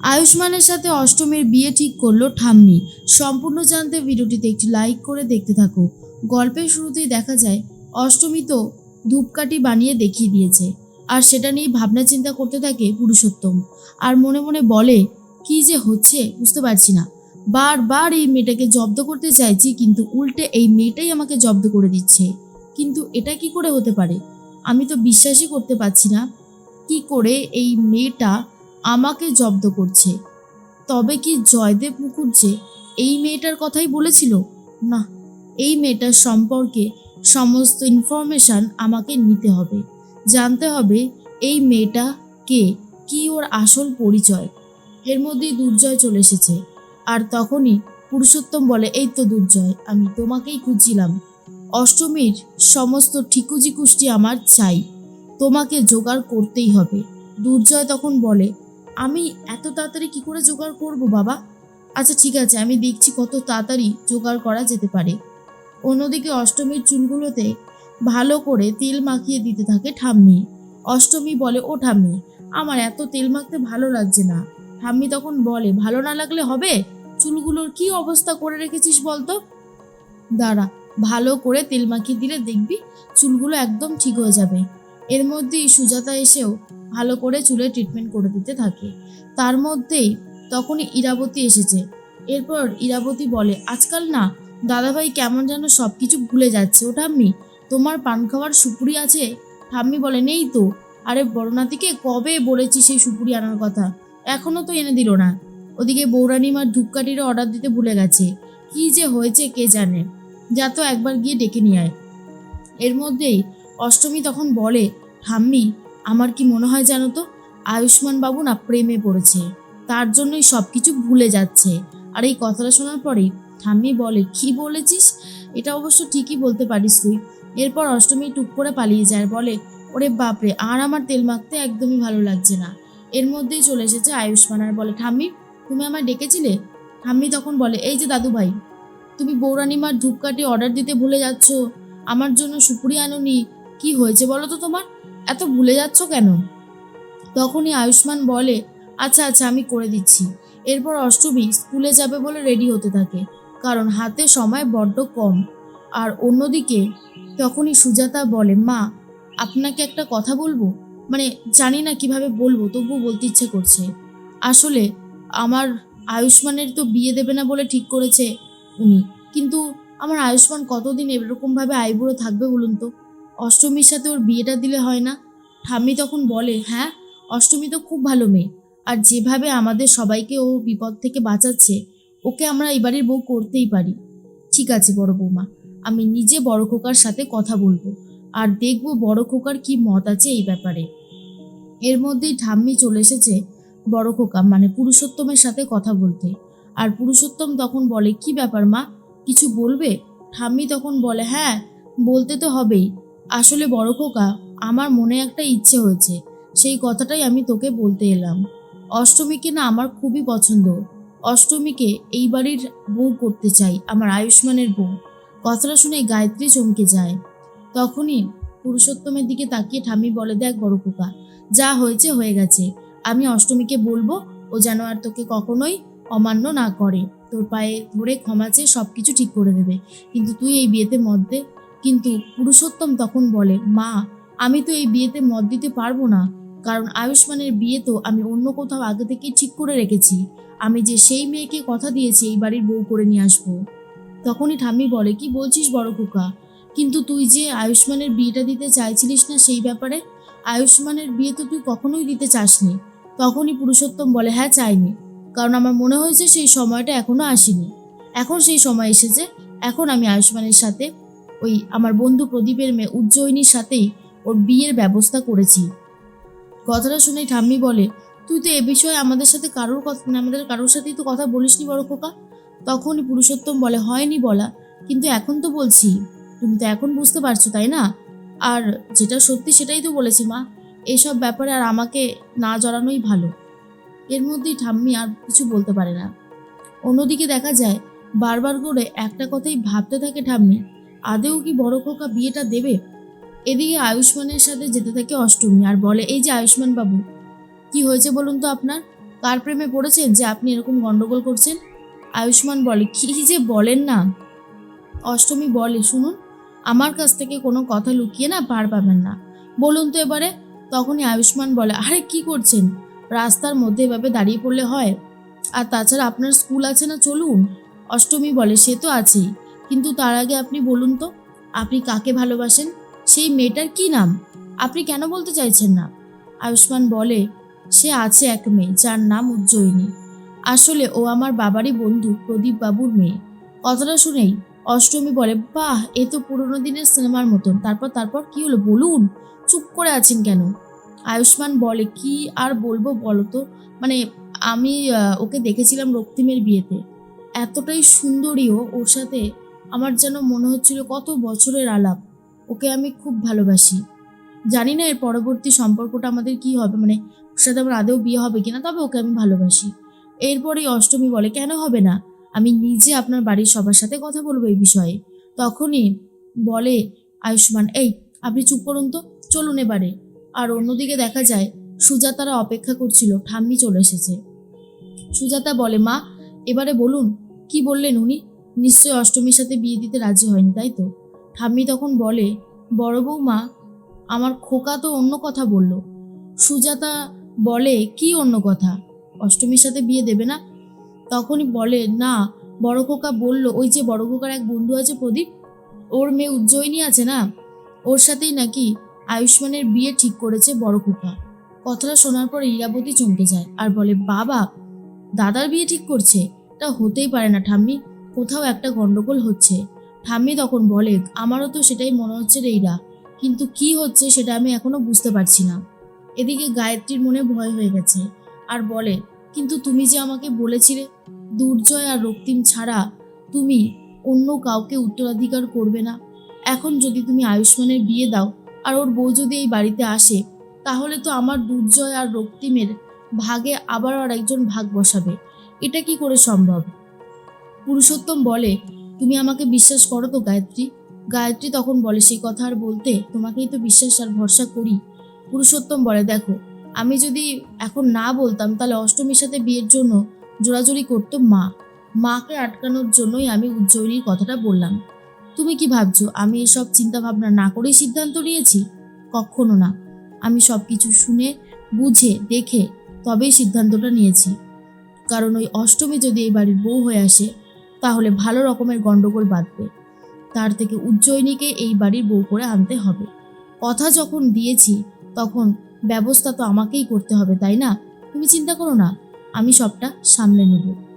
আয়ুষ্মানের সাথে অষ্টমীর বিয়ে ঠিক করল ঠাম্মি। সম্পূর্ণ জানতে ভিডিওটিতে একটি লাইক করে দেখতে থাকো। গল্পের শুরুতেই দেখা যায়, অষ্টমী তো ধূপকাঠি বানিয়ে দেখিয়ে দিয়েছে। আর সেটা নিয়ে ভাবনা চিন্তা করতে থাকে পুরুষোত্তম। আর মনে মনে বলে, কি যে হচ্ছে, বুঝতে পারছি না। বারবার এই মেয়েটাকে জব্দ করতে চাইছি, কিন্তু উল্টে এই মেয়েটাই আমাকে জব্দ করে দিচ্ছে। কিন্তু এটা কি করে হতে পারে? আমি তো বিশ্বাসই করতে পারছি না। কি করে এই মেয়েটা আমাকে জব্দ করছে। তবে কি জয়দেব মুখুজ্জে এই মেয়েটার কথাই বলেছিল? না, এই মেয়েটার সম্পর্কে সমস্ত ইনফরমেশান আমাকে নিতে হবে। জানতে হবে এই মেয়েটা কে, কি ওর আসল পরিচয়। এর মধ্যেই দুর্জয় চলে এসেছে। আর তখনই পুরুষোত্তম বলে, এই তো দুর্জয়, আমি তোমাকেই খুঁজছিলাম। অষ্টমীর সমস্ত ঠিকুজি কুষ্টি আমার চাই। তোমাকে জোগাড় করতেই হবে। দুর্জয় তখন বলে আমি এত তাড়াতাড়ি কি করে জোগাড় করব, বাবা? আচ্ছা ঠিক আছে, আমি দেখছি কত তাড়াতাড়ি জোগাড় করা যেতে পারে। অন্যদিকে অষ্টমীর চুলগুলোতে ভালো করে তেল মাখিয়ে দিতে থাকে ঠাম্মি। অষ্টমী বলে, ও ঠাম্মি, আমার এত তেল মাখতে ভালো লাগছে না। ঠাম্মি তখন বলে, ভালো না লাগলে হবে? চুলগুলোর কি অবস্থা করে রেখেছিস বলতো? দাঁড়া, ভালো করে তেল মাখিয়ে দিলে দেখবি চুলগুলো একদম ঠিক হয়ে যাবে। এর মধ্যেই সুজাতা এসেও ভালো করে চুলে ট্রিটমেন্ট করে দিতে থাকে। তার মধ্যেই তখনই ইরাবতী এসেছে। এরপর ইরাবতী বলে, আজকাল না, দাদাভাই কেমন যেন সব কিছু ভুলে যাচ্ছে। ও ঠাম্মি, তোমার পান খাওয়ার সুপুরি আছে? ঠাম্মি বলে, নেই তো। আরে বড়নাতিকে কবে বলেছি সেই সুপুরি আনার কথা? এখনও তো এনে দিল না। ওদিকে বৌরানিমার ধূপকাঠিরও অর্ডার দিতে ভুলে গেছে। কি যে হয়েছে কে জানে। যা তো একবার গিয়ে ডেকে নিয়ে আয়। এর মধ্যেই অষ্টমী তখন বলে ঠাম্মি, আমার কি মনে হয় জানো তো? আয়ুষ্মান বাবু না প্রেমে পড়েছে। তার জন্যই সব কিছু ভুলে যাচ্ছে। আর এই কথাটা শোনার পরেই ঠাম্মি বলে, কি বলেছিস? এটা অবশ্য ঠিকই বলতে পারিস তুই। এরপর অষ্টমী টুক করে পালিয়ে যায়। বলে, ওরে বাপরে, আর আমার তেল মাখতে একদমই ভালো লাগছে না। এর মধ্যেই চলে এসেছে আয়ুষ্মান আর বলে, ঠাম্মি, তুমি আমায় ডেকেছিলে? ঠাম্মি তখন বলে, এই যে দাদু ভাই তুমি বৌরানিমার ধূপকাঠি অর্ডার দিতে ভুলে যাচ্ছ। আমার জন্য সুপুরি আনোনি। কি হয়েছে বলো তো তোমার? এত ভুলে যাচ্ছ কেন? তখনই আয়ুষ্মান বলে আচ্ছা আচ্ছা আমি করে দিচ্ছি। এরপর অষ্টমী স্কুলে যাবে বলে রেডি হতে থাকে, কারণ হাতে সময় বড্ড কম। আর অন্যদিকে তখনই সুজাতা বলে, মা, আপনাকে একটা কথা বলব? মানে জানি না কীভাবে বলব, তবুও বলতে ইচ্ছে করছে। আসলে আমার আয়ুষ্মানের তো বিয়ে দেবে না বলে ঠিক করেছে উনি, কিন্তু আমার আয়ুষ্মান কতদিন এরকমভাবে আইবুড়ো থাকবে বলুন তো? অষ্টমীর সাথে ওর বিয়েটা দিলে হয় না। ঠাম্মি তখন বলে হ্যাঁ অষ্টমী তো খুব ভালো মেয়ে। আর যেভাবে আমাদের সবাইকে ও বিপদ থেকে বাঁচাচ্ছে, ওকে আমরা এই বাড়ির বউ করতেই পারি। ঠিক আছে বড় বৌমা, আমি নিজে বড় খোকার সাথে কথা বলব। আর দেখব বড় খোকার কি মত আছে এই ব্যাপারে। এর মধ্যেই ঠাম্মি চলে এসেছে বড় খোকা মানে পুরুষোত্তমের সাথে কথা বলতে। আর পুরুষোত্তম তখন বলে, কি ব্যাপার মা, কিছু বলবে? ঠাম্মি তখন বলে হ্যাঁ বলতে তো হবেই। আসলে বড় খোকা, আমার মনে একটা ইচ্ছে হয়েছে। সেই কথাটাই আমি তোকে বলতে এলাম। অষ্টমীকে না আমার খুবই পছন্দ। অষ্টমীকে এই বাড়ির বউ করতে চাই, আমার আয়ুষ্মানের বউ। কথাটা শুনে গায়ত্রী চমকে যায়। তখনই পুরুষোত্তমের দিকে তাকিয়ে ঠামি বলে, দেখ বড় খোকা, যা হয়েছে হয়ে গেছে। আমি অষ্টমীকে বলব, ও যেন আর তোকে কখনোই অমান্য না করে। তোর পায়ে ধরে ক্ষমা চেয়ে সব কিছু ঠিক করে দেবে। কিন্তু তুই এই বিয়েতে দে। কিন্তু পুরুষোত্তম তখন বলে, মা, আমি তো এই বিয়েতে মত দিতে পারব না। কারণ আয়ুষ্মানের বিয়ে তো আমি অন্য কোথাও আগে থেকেই ঠিক করে রেখেছি। আমি যে সেই মেয়েকে কথা দিয়েছি এই বাড়ির বউ করে নিয়ে আসব। তখনই ঠাম্মি বলে, কি বলছিস বড় খোকা? কিন্তু তুই যে আয়ুষ্মানের বিয়েটা দিতে চাইছিলিস না সেই ব্যাপারে? আয়ুষ্মানের বিয়ে তো তুই কখনোই দিতে চাসনি। তখনই পুরুষোত্তম বলে হ্যাঁ চাইনি। কারণ আমার মনে হয়েছে সেই সময়টা এখনও আসেনি। এখন সেই সময় এসেছে। এখন আমি আয়ুষ্মানের সাথে ওই আমার বন্ধু প্রদীপের মেয়ে উজ্জয়িনীর সাথেই ওর বিয়ের ব্যবস্থা করেছি। কথাটা শুনে ঠাম্মি বলে, তুই তো এ বিষয়ে আমাদের সাথে কারোর কথা মানে আমাদের কারোর সাথেই তো কথা বলিসনি বড় খোকা। তখনই পুরুষোত্তম বলে হয়নি বলা, কিন্তু এখন তো বলছি। তুমি তো এখন বুঝতে পারছ, তাই না? আর যেটা সত্যি সেটাই তো বলেছি মা। এসব ব্যাপারে আর আমাকে না জড়ানোই ভালো। এর মধ্যেই ঠাম্মি আর কিছু বলতে পারে না। অন্যদিকে দেখা যায়, বারবার করে একটা কথাই ভাবতে থাকে ঠাম্মি আদেও কি বড় খোকা বিয়েটা দেবে? এদিকে আয়ুষ্মানের সাথে যেতে থাকে অষ্টমী আর বলে, এই যে আয়ুষ্মান বাবু, কি হয়েছে বলুন তো আপনার? কার প্রেমে পড়েছেন যে আপনি এরকম গন্ডগোল করছেন? আয়ুষ্মান বলে, কি যে বলেন না? অষ্টমী বলে, শুনুন, আমার কাছ থেকে কোনো কথা লুকিয়ে না পার পাবেন না। বলুন তো এবারে। তখনই আয়ুষ্মান বলে, আরে, কি করছেন? রাস্তার মধ্যে এভাবে দাঁড়িয়ে পড়লে হয়? আর তাছাড়া আপনার স্কুল আছে না? চলুন। অষ্টমী বলে, সে তো আছেই। কিন্তু তার আগে আপনি বলুন তো, আপনি কাকে ভালোবাসেন? সেই মেয়েটার কি নাম? আপনি কেন বলতে চাইছেন না? আয়ুষ্মান বলে, সে আছে এক মেয়ে, যার নাম উজ্জয়িনী। আসলে ও আমার বাবারই বন্ধু, প্রদীপ বাবুর মেয়ে। কথাটা শুনেই অষ্টমী বলে, বাহ, এ তো পুরোনো দিনের সিনেমার মতন। তারপর তারপর কি হলো? বলুন, চুপ করে আছেন কেন? আয়ুষ্মান বলে, কি আর বলব বলো তো মানে আমি ওকে দেখেছিলাম রক্তিমের বিয়েতে। এতটাই সুন্দরীও ওর সাথে আমার যেন মনে হচ্ছিল কত বছরের আলাপ। ওকে আমি খুব ভালোবাসি। জানি না এর পরবর্তী সম্পর্কটা আমাদের কি হবে মানে ওর সাথে আমার আদেও বিয়ে হবে কিনা, তবে ওকে আমি ভালোবাসি। এরপরেই অষ্টমী বলে, কেন হবে না? আমি নিজে আপনার বাড়ির সবার সাথে কথা বলব এই বিষয়ে। তখনই বলে আয়ুষ্মান, এই, আপনি চুপ করুন তো, চলুন এবারে। আর অন্যদিকে দেখা যায়, সুজাতারা অপেক্ষা করছিল, ঠাম্মি চলে এসেছে। সুজাতা বলে, মা, এবারে বলুন, কি বললেন উনি? নিশ্চয়ই অষ্টমীর সাথে বিয়ে দিতে রাজি হয়নি, তাই তো? ঠাম্মি তখন বলে, বড় বৌমা, আমার খোকা তো অন্য কথা বলল। সুজাতা বলে, কি অন্য কথা? অষ্টমীর সাথে বিয়ে দেবে না? তখনই বলে, না, বড় খোকা বলল, ওই যে বড় খোকার এক বন্ধু আছে প্রদীপ, ওর মেয়ে উজ্জয়িনী আছে না? ওর সাথেই নাকি আয়ুষ্মানের বিয়ে ঠিক করেছে বড় খোকা। কথাটা শোনার পর ইরাবতী চমকে যায় আর বলে, বাবা, দাদার বিয়ে ঠিক করছে? তা হতেই পারে না ঠাম্মি। কোথাও একটা গন্ডগোল হচ্ছে। ঠাম্মি তখন বলে, আমারও তো সেটাই মনে হচ্ছে রে ইরা। কিন্তু কি হচ্ছে সেটা আমি এখনও বুঝতে পারছি না। এদিকে গায়ত্রীর মনে ভয় হয়ে গেছে আর বলে, কিন্তু তুমি যে আমাকে বলেছিলে, দুর্জয় আর রক্তিম ছাড়া তুমি অন্য কাউকে উত্তরাধিকার করবে না। এখন যদি তুমি আয়ুষ্মানের বিয়ে দাও আর ওর বউ যদি এই বাড়িতে আসে, তাহলে তো আমার দুর্জয় আর রক্তিমের ভাগে আবার আর একজন ভাগ বসাবে। এটা কি করে সম্ভব? পুরুষোত্তম বলে, তুমি আমাকে বিশ্বাস করো তো, গায়ত্রী? গায়ত্রী তখন বলে, সেই কথা আর বলতে তোমাকেই তো বিশ্বাস আর ভরসা করি। পুরুষোত্তম বলে, দেখো, আমি যদি এখন না বলতাম, তাহলে অষ্টমীর সাথে বিয়ের জন্য জোরাজোরি করতো মা। মাকে আটকানোর জন্যই আমি উজ্জয়িনীর কথাটা বললাম। তুমি কি ভাবছ, আমি এসব চিন্তা ভাবনা না করেই সিদ্ধান্ত নিয়েছি? কখনো না। আমি সব কিছু শুনে, বুঝে, দেখে তবেই সিদ্ধান্তটা নিয়েছি। কারণ ওই অষ্টমী যদি এই বাড়ির বউ হয়ে আসে তাহলে ভালো রকমের গন্ডগোল বাঁধবে। তার থেকে উজ্জয়িনীকে এই বাড়ির বউ করে আনতে হবে। কথা যখন দিয়েছি, তখন ব্যবস্থা তো আমাকেই করতে হবে, তাই না? তুমি চিন্তা করো না, আমি সবটা সামলে নেব।